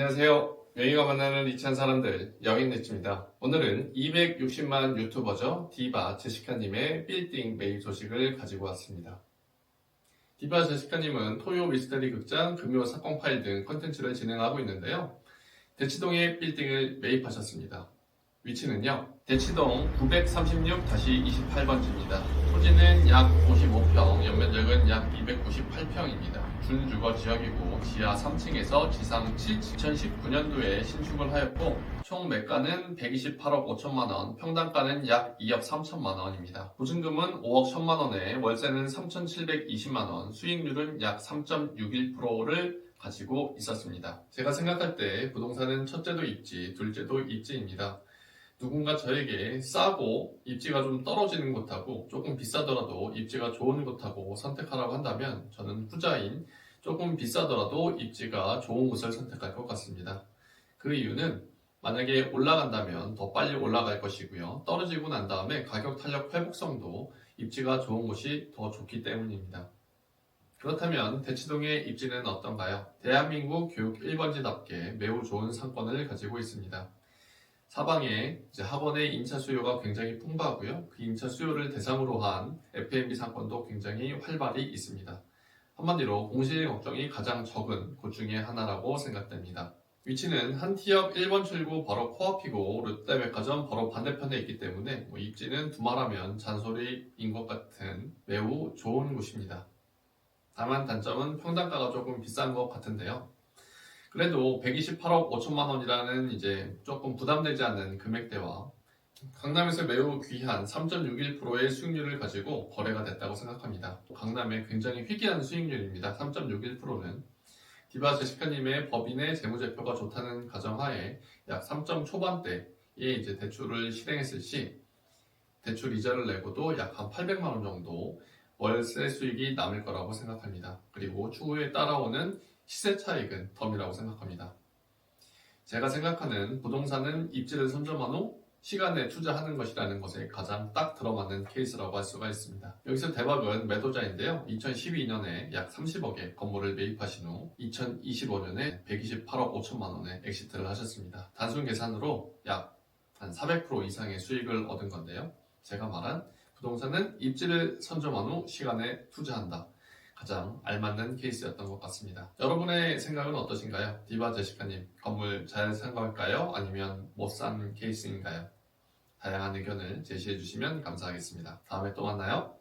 안녕하세요. 여기가 만나는 이찬 사람들 영인네츠입니다. 오늘은 260만 유튜버죠. 디바 제시카님의 빌딩 메일 소식을 가지고 왔습니다. 디바 제시카님은 토요 미스터리 극장, 금요 사건 파일 등 컨텐츠를 진행하고 있는데요. 대치동에 빌딩을 매입하셨습니다. 위치는요. 대치동 936-28번지입니다. 토지는 약 55평, 연면적은 약 298평입니다. 준주거 지역이고 지하 3층에서 지상 7층 2019년도에 신축을 하였고 총 매가는 128억 5천만 원, 평당가는 약 2억 3천만 원입니다. 보증금은 5억 1천만 원에 월세는 3,720만 원, 수익률은 약 3.61%를 가지고 있었습니다. 제가 생각할 때 부동산은 첫째도 입지, 둘째도 입지입니다. 누군가 저에게 싸고 입지가 좀 떨어지는 곳하고 조금 비싸더라도 입지가 좋은 곳하고 선택하라고 한다면 저는 후자인 조금 비싸더라도 입지가 좋은 곳을 선택할 것 같습니다. 그 이유는 만약에 올라간다면 더 빨리 올라갈 것이고요. 떨어지고 난 다음에 가격 탄력 회복성도 입지가 좋은 곳이 더 좋기 때문입니다. 그렇다면 대치동의 입지는 어떤가요? 대한민국 교육 1번지답게 매우 좋은 상권을 가지고 있습니다. 사방에 이제 학원의 인차 수요가 굉장히 풍부하고요. 그 인차 수요를 대상으로 한 F&B 상권도 굉장히 활발히 있습니다. 한마디로 공실 걱정이 가장 적은 곳 중에 하나라고 생각됩니다. 위치는 한티역 1번 출구 바로 코앞이고 롯데백화점 바로 반대편에 있기 때문에 뭐 입지는 두말하면 잔소리인 것 같은 매우 좋은 곳입니다. 다만 단점은 평당가가 조금 비싼 것 같은데요. 그래도 128억 5천만 원이라는 이제 조금 부담되지 않는 금액대와 강남에서 매우 귀한 3.61%의 수익률을 가지고 거래가 됐다고 생각합니다. 강남의 굉장히 희귀한 수익률입니다. 3.61%는 디바 제시카님의 법인의 재무제표가 좋다는 가정하에 약 3점 초반대에 이제 대출을 실행했을 시 대출 이자를 내고도 약 한 800만 원 정도 월세 수익이 남을 거라고 생각합니다. 그리고 추후에 따라오는 시세 차익은 덤이라고 생각합니다. 제가 생각하는 부동산은 입지를 선점한 후 시간에 투자하는 것이라는 것에 가장 딱 들어맞는 케이스라고 할 수가 있습니다. 여기서 대박은 매도자인데요. 2012년에 약 30억에 건물을 매입하신 후 2025년에 128억 5천만 원에 엑시트를 하셨습니다. 단순 계산으로 약 한 400% 이상의 수익을 얻은 건데요. 제가 말한 부동산은 입지를 선점한 후 시간에 투자한다. 가장 알맞는 케이스였던 것 같습니다. 여러분의 생각은 어떠신가요? 디바 제시카님, 건물 잘 산 걸까요? 아니면 못 산 케이스인가요? 다양한 의견을 제시해 주시면 감사하겠습니다. 다음에 또 만나요.